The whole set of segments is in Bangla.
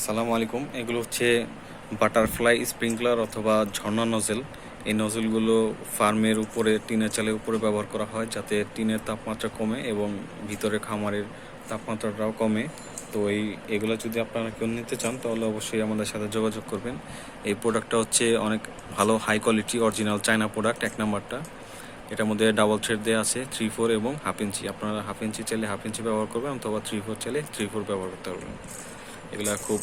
আসসালামু আলাইকুম। এগুলো হচ্ছে বাটারফ্লাই স্প্রিংকলার অথবা ঝর্ণা নজেল। এই নজেলগুলো ফার্মের উপরে, টিনের চালের উপরে ব্যবহার করা হয় যাতে টিনের তাপমাত্রা কমে এবং ভিতরে খামারের তাপমাত্রাটাও কমে। তো এই, এগুলো যদি আপনারা কেউ নিতে চান, তাহলে অবশ্যই আমাদের সাথে যোগাযোগ করবেন। এই প্রোডাক্টটা হচ্ছে অনেক ভালো high quality original China product এক নাম্বারটা। এটার মধ্যে ডাবল থ্রেড দেওয়া আছে থ্রি ফোর এবং হাফ ইঞ্চি আপনারা হাফ ইঞ্চি চাইলে হাফ ইঞ্চি ব্যবহার করবেন অথবা থ্রি ফোর চাইলে থ্রি ফোর ব্যবহার করতে পারবেন। এগুলা খুব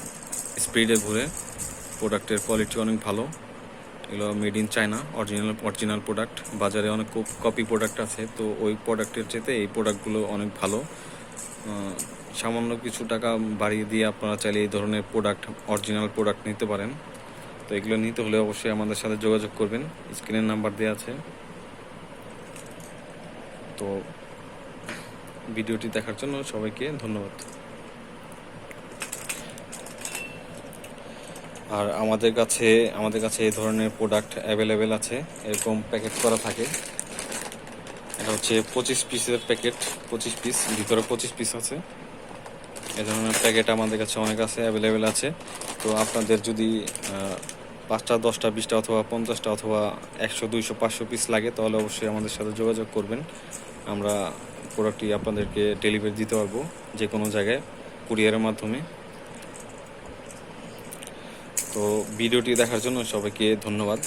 স্পিডে ঘুরে প্রোডাক্টের কোয়ালিটি অনেক ভালো। এগুলো made in China original original product বাজারে অনেক কপি প্রোডাক্ট আছে, তো ওই প্রোডাক্টের চেতে এই প্রোডাক্টগুলো অনেক ভালো। সামান্য কিছু টাকা বাড়িয়ে দিয়ে আপনারা চাইলে এই ধরনের প্রোডাক্ট অরিজিনাল প্রোডাক্ট নিতে পারেন। তো এগুলো নিতে হলে অবশ্যই আমাদের সাথে যোগাযোগ করবেন। স্ক্রিনের নাম্বার দেওয়া আছে। তো ভিডিওটি দেখার জন্য সবাইকে ধন্যবাদ। আর আমাদের কাছে আমাদের কাছে এই ধরনের প্রোডাক্ট অ্যাভেলেবেল আছে। এরকম প্যাকেট করা থাকে। এটা হচ্ছে পঁচিশ পিসের প্যাকেট পঁচিশ পিস ভিতরে পঁচিশ পিস আছে। এ ধরনের প্যাকেট আমাদের কাছে অনেক আছে অ্যাভেলেবেল আছে। তো আপনাদের যদি পাঁচটা, দশটা, বিশটা অথবা পঞ্চাশটা অথবা একশো, দুইশো, পাঁচশো পিস লাগে, তাহলে অবশ্যই আমাদের সাথে যোগাযোগ করবেন। আমরা প্রোডাক্টটি আপনাদেরকে ডেলিভারি দিতে পারব যে কোনো জায়গায় কুরিয়ারের মাধ্যমে। তো ভিডিওটি দেখার জন্য সবাইকে ধন্যবাদ।